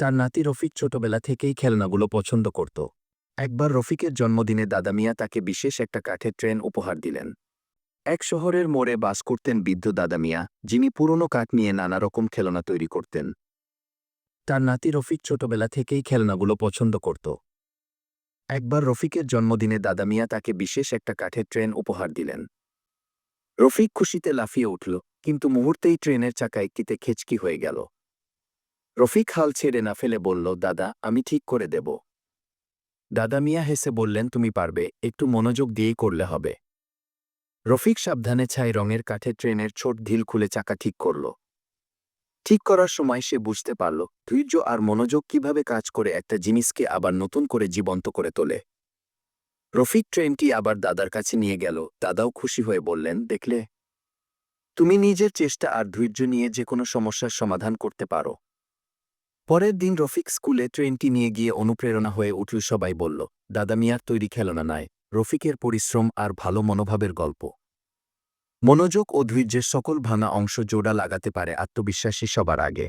তার নাতি রফিক ছোটবেলা থেকেই খেলনাগুলো পছন্দ করত। একবার রফিকের জন্মদিনে দাদা মিয়া তাকে বিশেষ একটা কাঠের ট্রেন উপহার দিলেন। এক শহরের মোড়ে বাস করতেন বৃদ্ধ দাদা মিয়া, যিনি পুরনো কাঠ নিয়ে নানা রকম খেলনা তৈরি করতেন। তার নাতি রফিক ছোটবেলা থেকেই খেলনাগুলো পছন্দ করত। একবার রফিকের জন্মদিনে দাদা মিয়া তাকে বিশেষ একটা কাঠের ট্রেন উপহার দিলেন। রফিক খুশিতে লাফিয়ে উঠল, কিন্তু মুহূর্তেই ট্রেনের চাকা একটিতে খেচকি হয়ে গেল। রফিক হাল ছেড়ে না ফেলে বলল, দাদা, আমি ঠিক করে দেব। দাদা মিয়া হেসে বললেন, তুমি পারবে, একটু মনোযোগ দিয়েই করলে হবে। রফিক সাবধানে ছাই রঙের কাঠের ট্রেনের ছোট ঢিল খুলে চাকা ঠিক করল। ঠিক করার সময় সে বুঝতে পারল, ধৈর্য আর মনোযোগ কীভাবে কাজ করে একটা জিনিসকে আবার নতুন করে জীবন্ত করে তোলে। রফিক ট্রেনটি আবার দাদার কাছে নিয়ে গেল। দাদাও খুশি হয়ে বললেন, দেখলে, তুমি নিজের চেষ্টা আর ধৈর্য নিয়ে যে কোনো সমস্যার সমাধান করতে পারো। পরের দিন রফিক স্কুলে ট্রেনটি নিয়ে গিয়ে অনুপ্রেরণা হয়ে উঠল সবাই বলল, দাদা মিয়ার তৈরি খেলনা নয় রফিকের পরিশ্রম আর ভালো মনোভাবের গল্প। মনোযোগ ও ধৈর্যের সকল ভাঙা অংশ জোড়া লাগাতে পারে আত্মবিশ্বাসী সবার আগে।